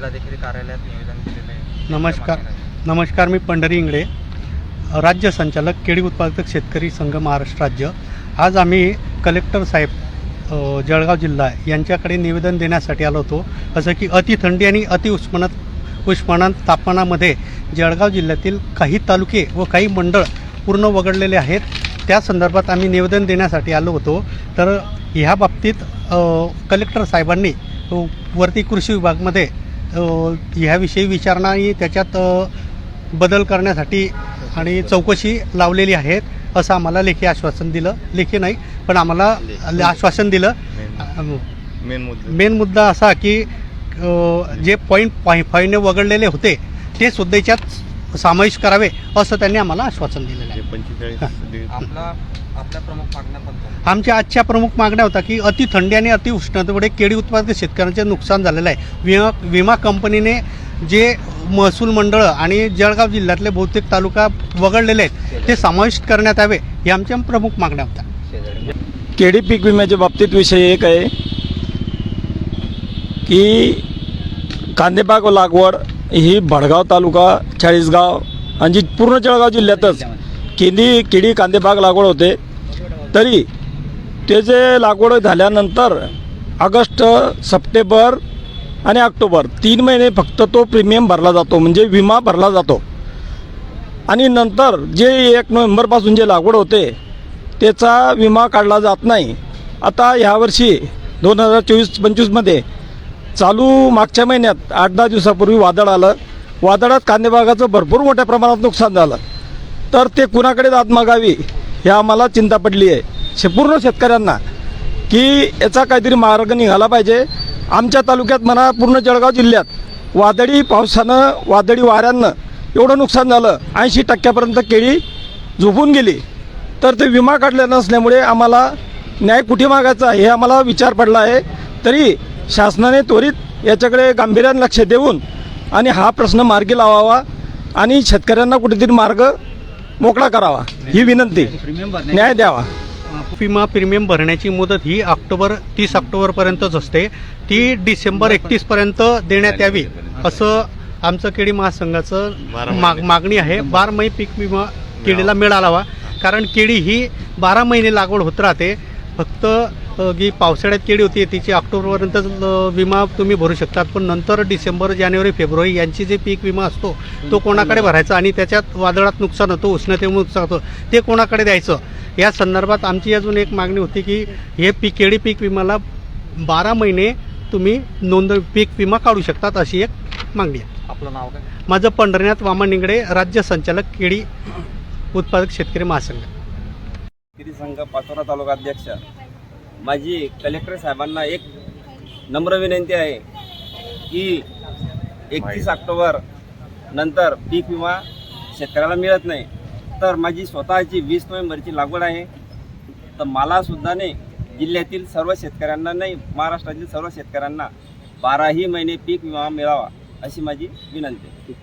कार्यालयात निवेदन दिलेलं आहे. नमस्कार. नमस्कार मी पंढरी इंगळे राज्य संचालक केळी उत्पादक शेतकरी संघ महाराष्ट्र राज्य. आज आम्ही कलेक्टर साहेब जळगाव जिल्हा यांच्याकडे निवेदन देण्यासाठी आलो होतो. असं की अतिथंडी आणि अति उष्मणात उष्माणात तापमानामध्ये जळगाव जिल्ह्यातील काही तालुके व काही मंडळ पूर्ण वगळलेले आहेत. त्या संदर्भात आम्ही निवेदन देण्यासाठी आलो होतो. तर ह्या बाबतीत कलेक्टर साहेबांनी वरती कृषी विभागमध्ये ह्याविषयी विचारणा आणि त्याच्यात बदल करण्यासाठी आणि चौकशी लावलेली आहेत असं आम्हाला लेखी आश्वासन दिलं. लेखी नाही पण आम्हाला आश्वासन दिलं. मेन मुद्दे. मेन मुद्दा. असा की जे पॉईंट फायने वगळलेले होते ते सुद्धा याच्यात समावेश करावे असं त्यांनी आम्हाला आश्वासन दिलेलं आहे. पंचेचाळीस आपला आपल्या प्रमुख मागण्या कोणत्या? आमच्या आजच्या प्रमुख मागण्या होत्या की अति थंडी आणि अति उष्णतेमुळे केळी उत्पादक शेतकऱ्यांचे नुकसान झालेलं आहे. विमा विमा कंपनीने जे महसूल मंडळं आणि जळगाव जिल्ह्यातले बहुतेक तालुका वगळलेले आहेत ते समाविष्ट करण्यात यावे या आमच्या प्रमुख मागण्या होत्या. केडी पीक विम्याच्या बाबतीत विषय एक आहे की कांदेबाग लागवड ही भडगाव तालुका चाळीसगाव आणि जी पूर्ण जळगाव जिल्ह्यातच केंदी केडी कांदेबाग लागवड होते. तरी ते जे लागवड झाल्यानंतर ऑगस्ट सप्टेंबर आणि ऑक्टोबर तीन महिने फक्त तो प्रीमियम भरला जातो म्हणजे विमा भरला जातो. आणि नंतर जे एक नोव्हेंबरपासून जे लागवड होते त्याचा विमा काढला जात नाही. आता ह्यावर्षी दोन हजार चोवीस पंचवीसमध्ये चालू मागच्या महिन्यात आठ दहा दिवसापूर्वी वादळ आलं. वादळात कांदेबागाचं भरपूर मोठ्या प्रमाणात नुकसान झालं. तर ते कुणाकडे दाद मागावी? हे आम्हाला चिंता पडली आहे. पूर्ण शेतकऱ्यांना की याचा काहीतरी मार्ग निघाला पाहिजे. आमच्या तालुक्यात म्हणा पूर्ण जळगाव जिल्ह्यात वादळी पावसानं वादळी वाऱ्यांनं एवढं नुकसान झालं. ऐंशी टक्क्यापर्यंत केळी झोपून गेली. तर ते विमा काढले नसल्यामुळे आम्हाला न्याय कुठे मागायचा हे आम्हाला विचार पडला आहे. तरी शासनाने त्वरित याच्याकडे गांभीर्याने लक्ष देऊन आणि हा प्रश्न मार्गी लावावा आणि शेतकऱ्यांना कुठेतरी मार्ग मोकळा करावा. ही विनंती. न्याय द्यावा. विमा प्रीमियम भरण्याची मुदत ही ऑक्टोबर तीस ऑक्टोबरपर्यंतच असते. ती डिसेंबर एकतीसपर्यंत देण्यात यावी असं आमचं केळी महासंघाचं माग मागणी आहे. बारा महिने पीक विमा केळीला मिळाला हवा कारण केळी ही बारा महिने लागवड होत राहते. फक्त जी पावसाळ्यात केळी होती तिची ऑक्टोबरपर्यंत विमा तुम्ही भरू शकतात. पण नंतर डिसेंबर जानेवारी फेब्रुवारी यांची जे पीक विमा असतो तो कोणाकडे भरायचा? आणि त्याच्यात वादळात नुकसान होतं उष्णतेमुळे नुकसान होतं ते कोणाकडे द्यायचं? या संदर्भात आमची अजून एक मागणी होती की हे पीक केळी पीक विमाला बारा महिने तुम्ही नोंद पीक विमा काढू शकतात अशी एक मागणी आहे. आपलं नाव काय? माझं पंढरीनाथ वामन निंगडे राज्य संचालक केळी उत्पादक शेतकरी महासंघ. शेतकरी संघ पाचोरा तालुका अध्यक्ष. माझी कलेक्टर साहेबांना एक नम्र विनंती आहे की एकतीस ऑक्टोबर नंतर पीक विमा शेतकऱ्याला मिळत नाही. तर माझी स्वतःची वीस नोव्हेंबरची लागवड आहे. तर मला सुद्धा नाही जिल्ह्यातील सर्व शेतकऱ्यांना नाही महाराष्ट्रातील सर्व शेतकऱ्यांना बाराही महिने पीक विमा मिळावा अशी माझी विनंती आहे.